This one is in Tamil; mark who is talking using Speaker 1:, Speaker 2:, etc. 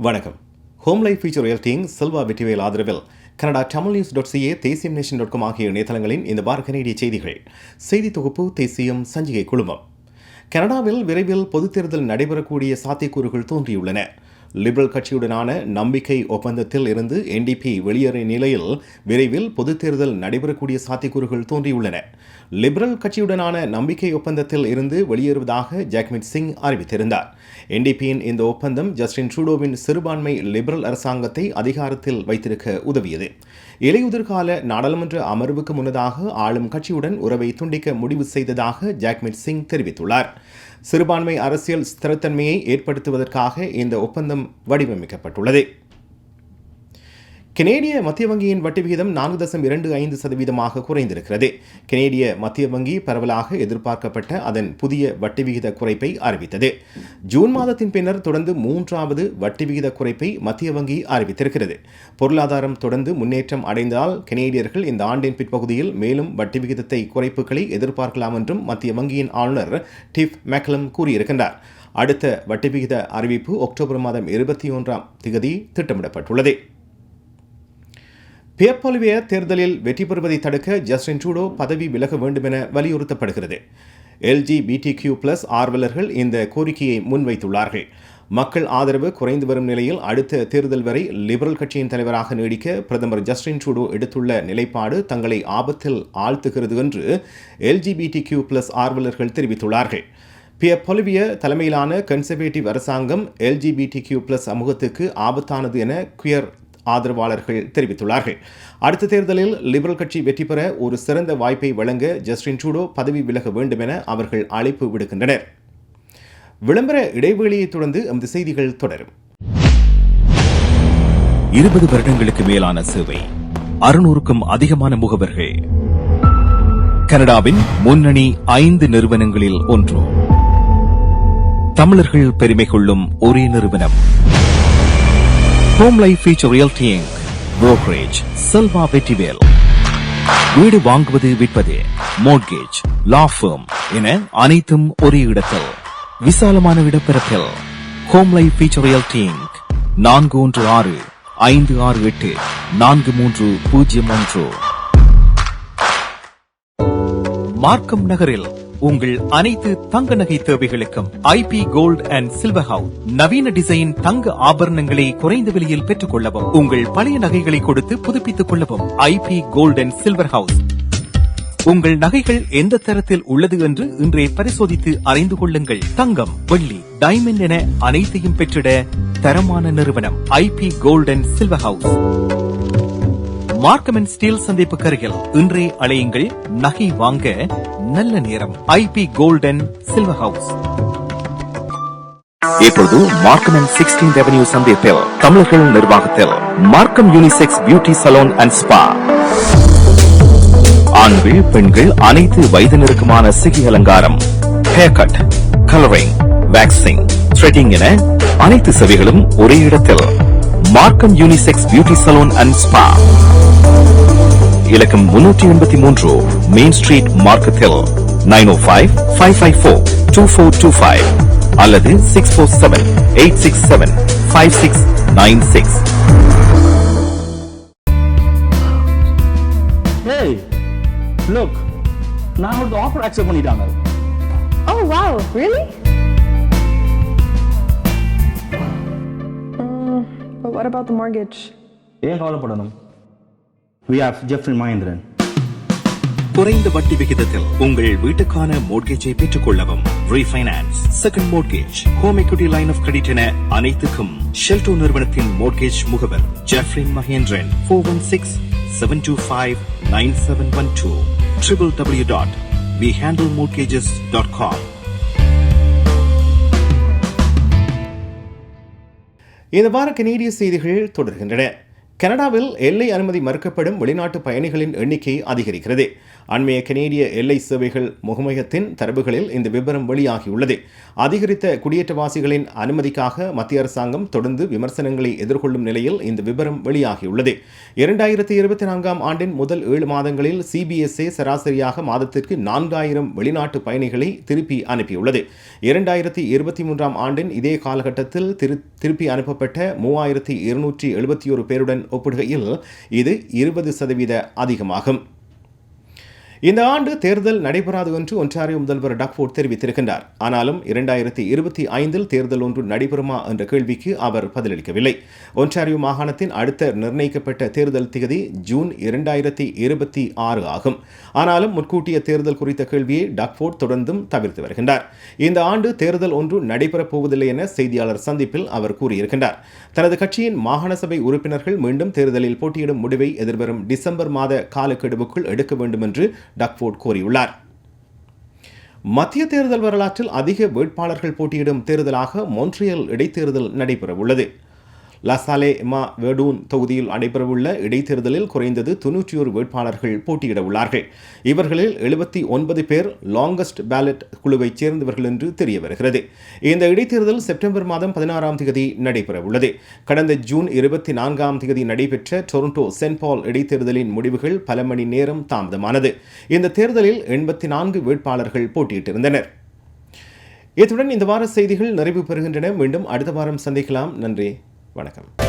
Speaker 1: வணக்கம். Home life feature ரியல்டிங் Selva Vetrivel ஆதரவில் Canada Tamil news dot CA தேசியம் நேஷன் டாட் காம் ஆகிய இணையதளங்களின் இந்த வார கனேடிய செய்திகள். செய்தி தொகுப்பு தேசியம் சஞ்சிகை குழுமம். கனடாவில் விரைவில் பொதுத் தேர்தல் நடைபெறக்கூடிய சாத்தியக்கூறுகள் தோன்றியுள்ளன. லிபரல் கட்சியுடனான நம்பிக்கை ஒப்பந்தத்தில் இருந்து என்டிபி வெளியேறிய நிலையில் விரைவில் பொதுத் தேர்தல் நடைபெறக்கூடிய சாத்தியக்கூறுகள் தோன்றியுள்ளன. லிபரல் கட்சியுடனான நம்பிக்கை ஒப்பந்தத்தில் இருந்து வெளியேறுவதாக ஜாக்மித் சிங் அறிவித்திருந்தார். என்டிபியின் இந்த ஒப்பந்தம் ஜஸ்டின் ட்ரூடோவின் சிறுபான்மை லிபரல் அரசாங்கத்தை அதிகாரத்தில் வைத்திருக்க உதவியது. இலையுதிர்கால நாடாளுமன்ற அமர்வுக்கு முன்னதாக ஆளும் கட்சியுடன் உறவை துண்டிக்க முடிவு செய்ததாக ஜாக்மித் சிங் தெரிவித்துள்ளார். சிறுபான்மை அரசியல் ஸ்திரத்தன்மையை ஏற்படுத்துவதற்காக இந்த ஒப்பந்தம் வடிவமைக்கப்பட்டுள்ளது. கனேடிய மத்திய வங்கியின் வட்டி விகிதம் நான்கு தசம் இரண்டு ஐந்து சதவீதமாக குறைந்திருக்கிறது. கெனேடிய மத்திய வங்கி பரவலாக எதிர்பார்க்கப்பட்ட அதன் புதிய வட்டி விகித குறைப்பை அறிவித்தது. ஜூன் மாதத்தின் பின்னர் தொடர்ந்து மூன்றாவது வட்டி விகித குறைப்பை மத்திய வங்கி அறிவித்திருக்கிறது. பொருளாதாரம் தொடர்ந்து முன்னேற்றம் அடைந்தால் கனேடியர்கள் இந்த ஆண்டின் பிற்பகுதியில் மேலும் வட்டி விகிதத்தை குறைப்புகளை எதிர்பார்க்கலாம் என்றும் மத்திய வங்கியின் ஆளுநர் டிஃப் மேக்லம் கூறியிருக்கின்றார். அடுத்த வட்டி விகித அறிவிப்பு அக்டோபர் மாதம் இருபத்தி ஒன்றாம் திகதி திட்டமிடப்பட்டுள்ளது. பேப்பொலிவிய தேர்தலில் வெற்றி பெறுவதை தடுக்க ஜஸ்டின் ட்ரூடோ பதவி விலக வேண்டும் என வலியுறுத்தப்படுகிறது. எல்ஜி பிடி கியூ பிளஸ் ஆர்வலர்கள் இந்த கோரிக்கையை முன்வைத்துள்ளார்கள். மக்கள் ஆதரவு குறைந்து வரும் நிலையில் அடுத்த தேர்தல் வரை லிபரல் கட்சியின் தலைவராக நீடிக்க பிரதமர் ஜஸ்டின் ட்ரூடோ எடுத்துள்ள நிலைப்பாடு தங்களை ஆபத்தில் ஆழ்த்துகிறது என்று எல்ஜிபிடி கியூ பிளஸ் ஆர்வலர்கள் தெரிவித்துள்ளார்கள். பிய பொலிவிய தலைமையிலான கன்சர்வேட்டிவ் அரசாங்கம் எல்ஜிபிடி கியூ பிளஸ் சமூகத்துக்கு ஆபத்தானது என குயர் ஆதரவாளர்கள் தெரிவித்துள்ளார்கள். அடுத்த தேர்தலில் லிபரல் கட்சி வெற்றி பெற ஒரு சிறந்த வாய்ப்பை வழங்க ஜஸ்டின் ட்ரூடோ பதவி விலக வேண்டும் என அவர்கள் அழைப்பு விடுக்கின்றனர். விளம்பர இடைவெளியை தொடர்ந்து எமது செய்திகள் தொடரும்.
Speaker 2: இருபது வருடங்களுக்கு மேலான சேவை. அறுநூறுக்கும் அதிகமான முகவர்கள். கனடாவின் முன்னணி ஐந்து நிறுவனங்களில் ஒன்று. தமிழர்கள் பெருமை கொள்ளும் ஒரே நிறுவனம். Home life feature realty Inc brokerage Selva Vetrivel வீடு வாங்குவது விற்பது மோட்கேஜ் லா ஃபர்ம் என அனைத்தும் ஒரே இடத்தில் விசாலமான இடப்பரப்பில் home life feature realty Inc நான்கு ஒன்று ஆறு ஐந்து ஆறு எட்டு நான்கு மூன்று பூஜ்ஜியம் ஒன்று. மார்க்கம் நகரில் உங்கள் அனைத்து தங்க நகை தேவைகளுக்கும் IP gold and silver house. நவீன டிசைன் தங்க ஆபரணங்களை குறைந்த விலையில் பெற்றுக் கொள்ளவும் உங்கள் பழைய நகைகளை கொடுத்து புதுப்பித்துக் கொள்ளவும் I P gold and silver house. உங்கள் நகைகள் எந்த தரத்தில் உள்ளது என்று இன்றே பரிசோதித்து அறிந்து கொள்ளுங்கள். தங்கம் வெள்ளி டைமண்ட் என அனைத்தையும் பெற்றிட தரமான நிறுவனம் I P gold and silver house. Markham and Steeles சந்திப்பு கருகில் இன்றே அலையுங்கள். நகை வாங்க நல்ல நேரம். ஐபி கோல்டன் சில்வர் ஹவுஸ் இப்பொழுது மார்க்கம் அண்ட் சிக்ஸ்டீன் ரெவன்யூ சந்திப்பில் தமிழர்கள் நிர்வாகத்தில் Markham unisex beauty salon and spa. ஆண்கள் பெண்கள் அனைத்து வயதினருக்குமான சிகை அலங்காரம். Hair cut colouring waxing threading என அனைத்து சேவைகளும் ஒரே இடத்தில் Markham unisex beauty salon and spa. இலக்கம் முன்னூற்றி எண்பத்தி மூன்று மெயின் ஸ்ட்ரீட் மார்க்கத்தில் nine O five five five four two four two five அல்லது six four seven eight six seven five six nine six
Speaker 3: Hey, look, நான் ஒரு ஆஃபர் அக்செப்ட் பண்ணிட்டாங்க
Speaker 4: Oh wow, really? Mm, but what about the mortgage?
Speaker 3: ஏன் கவலைப்படணும் we have ஜெஃப்ரி
Speaker 2: குறைந்த வட்டி விகிதத்தில் உங்கள் வீட்டுக்கான மோட்கேஜை பெற்றுக் கொள்ளவும் refinance second mortgage home equity line of credit என அனைத்துக்கும் ஷெல்டோ நிறுவனத்தின் மோட்கேஜ் முகவர் Jeffrin Mahendran four one six seven two five nine seven one two triple W dot we handle mortgages dot com
Speaker 1: இந்த வார கனேடிய செய்திகள் தொடர்கின்றன. கனடாவில் எல்லை அனுமதி மறுக்கப்படும் வெளிநாட்டு பயணிகளின் எண்ணிக்கை அதிகரிக்கிறது. அண்மைய கனேடிய எல்லை சேவைகள் முகமையத்தின் தரவுகளில் இந்த விவரம் வெளியாகியுள்ளது. அதிகரித்த குடியேற்றவாசிகளின் அனுமதிக்காக மத்திய அரசாங்கம் தொடர்ந்து விமர்சனங்களை எதிர்கொள்ளும் நிலையில் இந்த விவரம் வெளியாகியுள்ளது. இரண்டாயிரத்தி இருபத்தி நான்காம் ஆண்டின் முதல் ஏழு மாதங்களில் சிபிஎஸ்ஏ சராசரியாக மாதத்திற்கு நான்காயிரம் வெளிநாட்டு பயணிகளை திருப்பி அனுப்பியுள்ளது. இரண்டாயிரத்தி இருபத்தி மூன்றாம் ஆண்டின் இதே காலகட்டத்தில் திரு திருப்பி அனுப்பப்பட்ட மூவாயிரத்தி இருநூற்றி எழுபத்தி ஒரு பேருடன் ஒப்பிடுகையில் இது இருபது சதவீத அதிகமாகும். இந்த ஆண்டு தேர்தல் நடைபெறாது என்று ஒன்றாரியோ முதல்வர் டக்ஃபோர்ட் தெரிவித்திருக்கின்றார். ஆனாலும் இரண்டாயிரத்தி இருபத்தி ஐந்தில் தேர்தல் ஒன்று நடைபெறுமா என்ற கேள்விக்கு அவர் பதிலளிக்கவில்லை. ஒன்றாரியோ மாகாணத்தின் அடுத்த நிர்ணயிக்கப்பட்ட தேர்தல் திகதி ஜூன் இரண்டாயிரத்தி இருபத்தி ஆறு ஆகும். ஆனாலும் முன்கூட்டிய தேர்தல் குறித்த கேள்வியை டக்ஃபோர்ட் தொடர்ந்தும் தவிர்த்து வருகின்றார். இந்த ஆண்டு தேர்தல் ஒன்று நடைபெறப் போவதில்லை என செய்தியாளர் சந்திப்பில் அவர் கூறியிருக்கின்றார். தனது கட்சியின் மாகாண சபை உறுப்பினர்கள் மீண்டும் தேர்தலில் போட்டியிடும் முடிவை எதிர்வரும் டிசம்பர் மாத காலக்கெடுவுக்குள் எடுக்க வேண்டும் என்று டக்ஃபோர்ட் கூறியுள்ளார். மத்திய தேர்தல் வரலாற்றில் அதிக வேட்பாளர்கள் போட்டியிடும் தேர்தலாக மொன்ட்ரியல் இடைத்தேர்தல் நடைபெறவுள்ளது. லசாலே மா வேடூன் தொகுதியில் நடைபெறவுள்ள இடைத்தேர்தலில் குறைந்தது தொன்னூற்றி ஒரு வேட்பாளர்கள் போட்டியிட உள்ளார்கள். இவர்களில் எழுபத்தி ஒன்பது பேர் லாங்கஸ்ட் பேலட் குழுவைச் சேர்ந்தவர்கள் என்று தெரிய வருகிறது. இந்த இடைத்தேர்தல் செப்டம்பர் மாதம் பதினாறாம் தேதி நடைபெறவுள்ளது. கடந்த ஜூன் இருபத்தி நான்காம் தேதி நடைபெற்ற டொரண்டோ சென்ட் பால் இடைத்தேர்தலின் முடிவுகள் பல மணி நேரம் தாமதமானது. இந்த தேர்தலில் எண்பத்தி நான்கு வேட்பாளர்கள் போட்டியிட்டிருந்தனர். இத்துடன் இந்த வார செய்திகள் நிறைவு பெறுகின்றன. மீண்டும் அடுத்த வாரம் சந்திக்கலாம். நன்றி. வணக்கம்.